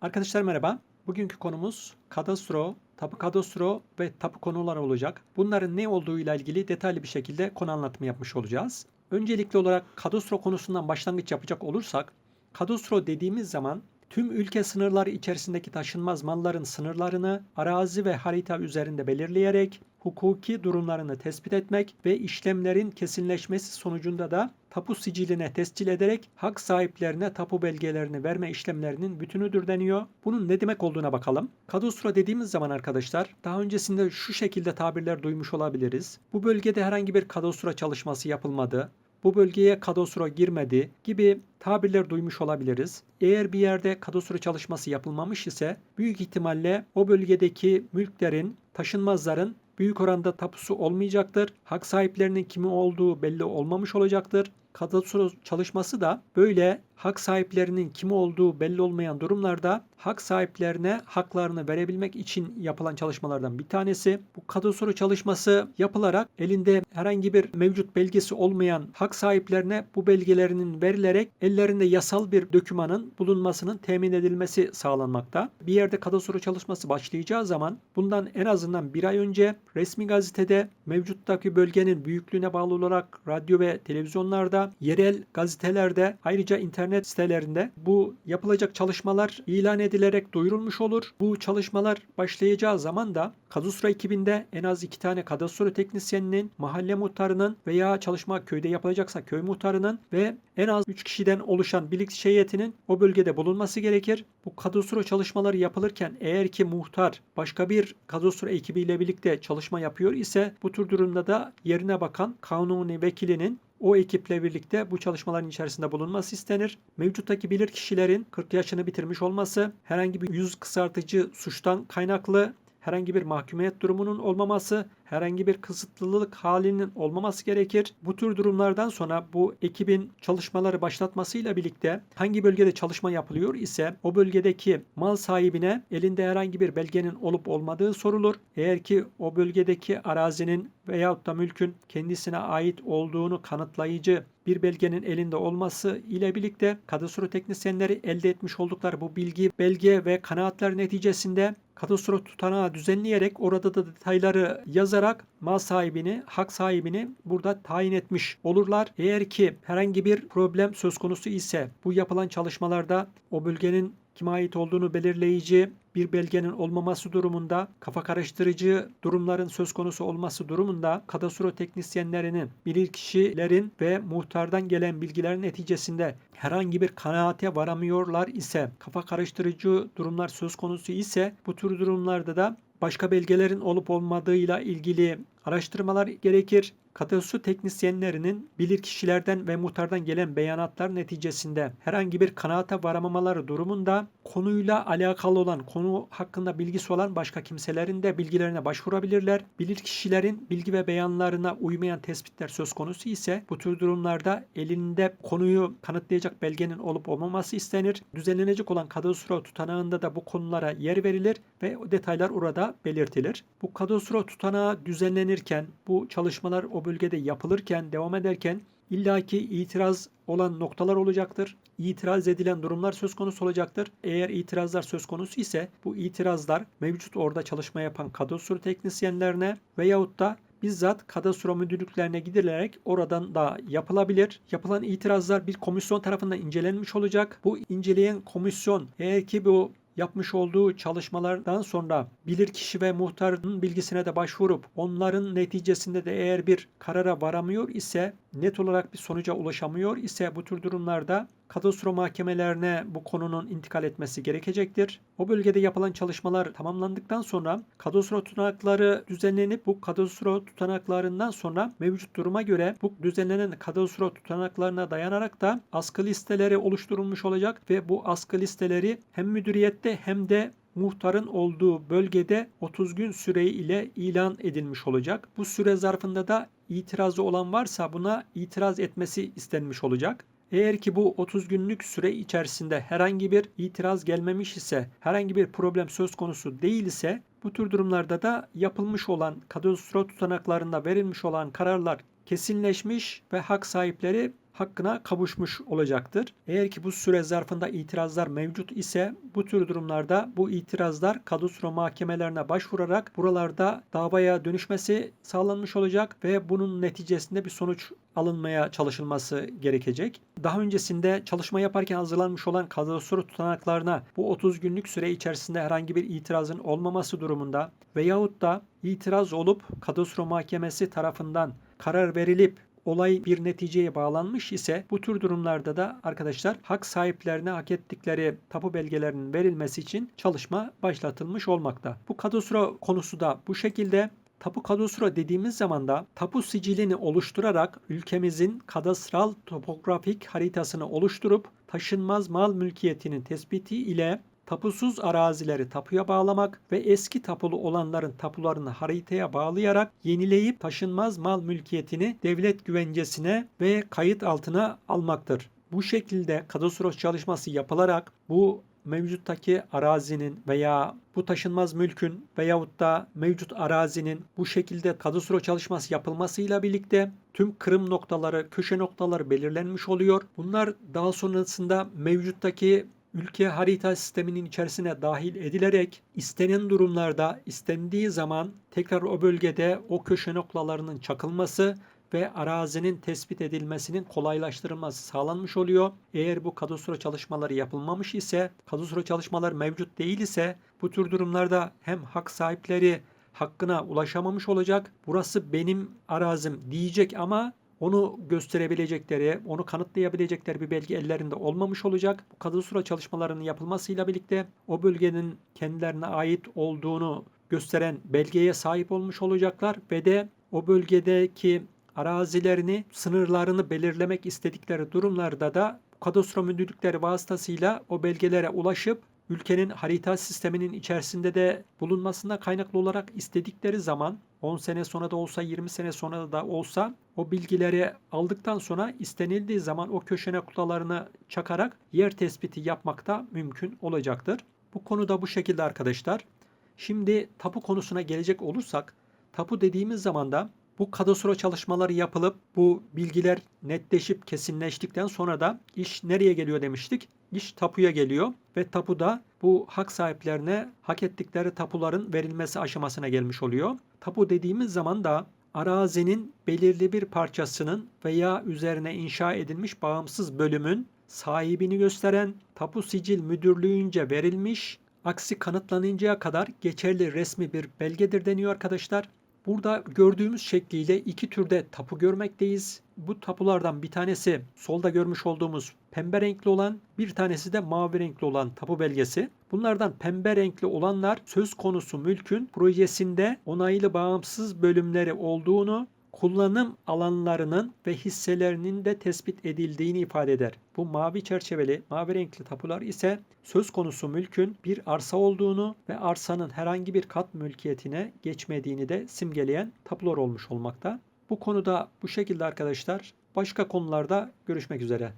Arkadaşlar merhaba. Bugünkü konumuz kadastro, tapu kadastro ve tapu konuları olacak. Bunların ne olduğuyla ilgili detaylı bir şekilde konu anlatımı yapmış olacağız. Öncelikli olarak kadastro konusundan başlangıç yapacak olursak, kadastro dediğimiz zaman tüm ülke sınırları içerisindeki taşınmaz malların sınırlarını arazi ve harita üzerinde belirleyerek hukuki durumlarını tespit etmek ve işlemlerin kesinleşmesi sonucunda da tapu siciline tescil ederek hak sahiplerine tapu belgelerini verme işlemlerinin bütünüdür deniyor. Bunun ne demek olduğuna bakalım. Kadastro dediğimiz zaman arkadaşlar daha öncesinde şu şekilde tabirler duymuş olabiliriz. Bu bölgede herhangi bir kadastro çalışması yapılmadı bu bölgeye kadastro girmedi gibi tabirler duymuş olabiliriz. Eğer bir yerde kadastro çalışması yapılmamış ise büyük ihtimalle o bölgedeki mülklerin, taşınmazların büyük oranda tapusu olmayacaktır. Hak sahiplerinin kimi olduğu belli olmamış olacaktır. Kadastro çalışması da böyle hak sahiplerinin kim olduğu belli olmayan durumlarda hak sahiplerine haklarını verebilmek için yapılan çalışmalardan bir tanesi. Bu kadastro çalışması yapılarak elinde herhangi bir mevcut belgesi olmayan hak sahiplerine bu belgelerinin verilerek ellerinde yasal bir dokümanın bulunmasının temin edilmesi sağlanmakta. Bir yerde kadastro çalışması başlayacağı zaman bundan en azından bir ay önce resmi gazetede mevcuttaki bölgenin büyüklüğüne bağlı olarak radyo ve televizyonlarda, yerel gazetelerde ayrıca internet internet sitelerinde bu yapılacak çalışmalar ilan edilerek duyurulmuş olur. Bu çalışmalar başlayacağı zaman da kadastro ekibinde en az iki tane kadastro teknisyeninin, mahalle muhtarının veya çalışma köyde yapılacaksa köy muhtarının ve en az 3 kişiden oluşan bilirkişi heyetinin o bölgede bulunması gerekir. Bu kadastro çalışmaları yapılırken eğer ki muhtar başka bir kadastro ekibiyle birlikte çalışma yapıyor ise bu tür durumda da yerine bakan kanuni vekilinin o ekiple birlikte bu çalışmaların içerisinde bulunması istenir. Mevcuttaki bilir kişilerin 40 yaşını bitirmiş olması, herhangi bir yüz kısaltıcı suçtan kaynaklı herhangi bir mahkumiyet durumunun olmaması, herhangi bir kısıtlılık halinin olmaması gerekir. Bu tür durumlardan sonra bu ekibin çalışmaları başlatmasıyla birlikte hangi bölgede çalışma yapılıyor ise o bölgedeki mal sahibine elinde herhangi bir belgenin olup olmadığı sorulur. Eğer ki o bölgedeki arazinin veyahut da mülkün kendisine ait olduğunu kanıtlayıcı bir belgenin elinde olması ile birlikte kadastro teknisyenleri elde etmiş oldukları bu bilgi, belge ve kanaatler neticesinde kadastro tutanağı düzenleyerek orada da detayları yazarak mal sahibini, hak sahibini burada tayin etmiş olurlar. Eğer ki herhangi bir problem söz konusu ise bu yapılan çalışmalarda o bölgenin kime ait olduğunu belirleyici bir belgenin olmaması durumunda, kafa karıştırıcı durumların söz konusu olması durumunda kadastro teknisyenlerinin, bilirkişilerin ve muhtardan gelen bilgilerin neticesinde herhangi bir kanaate varamıyorlar ise, kafa karıştırıcı durumlar söz konusu ise bu tür durumlarda da başka belgelerin olup olmadığıyla ilgili araştırmalar gerekir. Kadastro teknisyenlerinin bilirkişilerden ve muhtardan gelen beyanatlar neticesinde herhangi bir kanaate varamamaları durumunda konuyla alakalı olan, konu hakkında bilgisi olan başka kimselerin de bilgilerine başvurabilirler. Bilirkişilerin bilgi ve beyanlarına uymayan tespitler söz konusu ise bu tür durumlarda elinde konuyu kanıtlayacak belgenin olup olmaması istenir. Düzenlenecek olan kadastro tutanağında da bu konulara yer verilir ve detaylar orada belirtilir. Bu kadastro tutanağı düzenlenirken, bu çalışmalar o bölgede yapılırken, devam ederken illaki itiraz olan noktalar olacaktır. İtiraz edilen durumlar söz konusu olacaktır. Eğer itirazlar söz konusu ise bu itirazlar mevcut orada çalışma yapan kadastro teknisyenlerine veyahut da bizzat kadastro müdürlüklerine gidilerek oradan da yapılabilir. Yapılan itirazlar bir komisyon tarafından incelenmiş olacak. Bu inceleyen komisyon eğer ki bu yapmış olduğu çalışmalardan sonra bilirkişi ve muhtarın bilgisine de başvurup onların neticesinde de eğer bir karara varamıyor ise net olarak bir sonuca ulaşamıyor ise bu tür durumlarda kadastro mahkemelerine bu konunun intikal etmesi gerekecektir. O bölgede yapılan çalışmalar tamamlandıktan sonra kadastro tutanakları düzenlenip bu kadastro tutanaklarından sonra mevcut duruma göre bu düzenlenen kadastro tutanaklarına dayanarak da askı listeleri oluşturulmuş olacak ve bu askı listeleri hem müdüriyette hem de muhtarın olduğu bölgede 30 gün süre ile ilan edilmiş olacak. Bu süre zarfında da itirazı olan varsa buna itiraz etmesi istenmiş olacak. Eğer ki bu 30 günlük süre içerisinde herhangi bir itiraz gelmemiş ise, herhangi bir problem söz konusu değil ise bu tür durumlarda da yapılmış olan kadastro tutanaklarında verilmiş olan kararlar kesinleşmiş ve hak sahipleri hakkına kavuşmuş olacaktır. Eğer ki bu süre zarfında itirazlar mevcut ise bu tür durumlarda bu itirazlar kadastro mahkemelerine başvurarak buralarda davaya dönüşmesi sağlanmış olacak ve bunun neticesinde bir sonuç alınmaya çalışılması gerekecek. Daha öncesinde çalışma yaparken hazırlanmış olan kadastro tutanaklarına bu 30 günlük süre içerisinde herhangi bir itirazın olmaması durumunda veyahut da itiraz olup kadastro mahkemesi tarafından karar verilip olay bir neticeye bağlanmış ise bu tür durumlarda da arkadaşlar hak sahiplerine hak ettikleri tapu belgelerinin verilmesi için çalışma başlatılmış olmakta. Bu kadastro konusu da bu şekilde Tapu kadastro dediğimiz zaman da tapu sicilini oluşturarak ülkemizin kadastral topografik haritasını oluşturup taşınmaz mal mülkiyetinin tespiti ile tapusuz arazileri tapuya bağlamak ve eski tapulu olanların tapularını haritaya bağlayarak yenileyip taşınmaz mal mülkiyetini devlet güvencesine ve kayıt altına almaktır. Bu şekilde kadastro çalışması yapılarak bu mevcuttaki arazinin veya bu taşınmaz mülkün veyahut da mevcut arazinin bu şekilde kadastro çalışması yapılmasıyla birlikte tüm kırım noktaları, köşe noktaları belirlenmiş oluyor. Bunlar daha sonrasında mevcuttaki ülke harita sisteminin içerisine dahil edilerek istenen durumlarda istendiği zaman tekrar o bölgede o köşe noktalarının çakılması ve arazinin tespit edilmesinin kolaylaştırılması sağlanmış oluyor. Eğer bu kadastro çalışmaları yapılmamış ise, kadastro çalışmaları mevcut değil ise bu tür durumlarda hem hak sahipleri hakkına ulaşamamış olacak. Burası benim arazim diyecek ama onu gösterebilecekleri, onu kanıtlayabilecekleri bir belge ellerinde olmamış olacak. Bu kadastro çalışmalarının yapılmasıyla birlikte o bölgenin kendilerine ait olduğunu gösteren belgeye sahip olmuş olacaklar ve de o bölgedeki arazilerini, sınırlarını belirlemek istedikleri durumlarda da kadastro müdürlükleri vasıtasıyla o belgelere ulaşıp ülkenin harita sisteminin içerisinde de bulunmasına kaynaklı olarak istedikleri zaman 10 sene sonra da olsa 20 sene sonra da olsa o bilgileri aldıktan sonra istenildiği zaman o köşe noktalarını çakarak yer tespiti yapmak da mümkün olacaktır. Bu konuda bu şekilde arkadaşlar. Şimdi tapu konusuna gelecek olursak tapu dediğimiz zaman da bu kadastro çalışmaları yapılıp bu bilgiler netleşip kesinleştikten sonra da iş nereye geliyor demiştik? İş tapuya geliyor ve tapuda bu hak sahiplerine hak ettikleri tapuların verilmesi aşamasına gelmiş oluyor. Tapu dediğimiz zaman da arazinin belirli bir parçasının veya üzerine inşa edilmiş bağımsız bölümün sahibini gösteren tapu sicil müdürlüğünce verilmiş aksi kanıtlanıncaya kadar geçerli resmi bir belgedir deniyor arkadaşlar. Burada gördüğümüz şekliyle iki türde tapu görmekteyiz. Bu tapulardan bir tanesi solda görmüş olduğumuz pembe renkli olan, bir tanesi de mavi renkli olan tapu belgesi. Bunlardan pembe renkli olanlar söz konusu mülkün projesinde onaylı bağımsız bölümleri olduğunu kullanım alanlarının ve hisselerinin de tespit edildiğini ifade eder. Bu mavi çerçeveli, mavi renkli tapular ise söz konusu mülkün bir arsa olduğunu ve arsanın herhangi bir kat mülkiyetine geçmediğini de simgeleyen tapular olmuş olmakta. Bu konuda bu şekilde arkadaşlar. Başka konularda görüşmek üzere.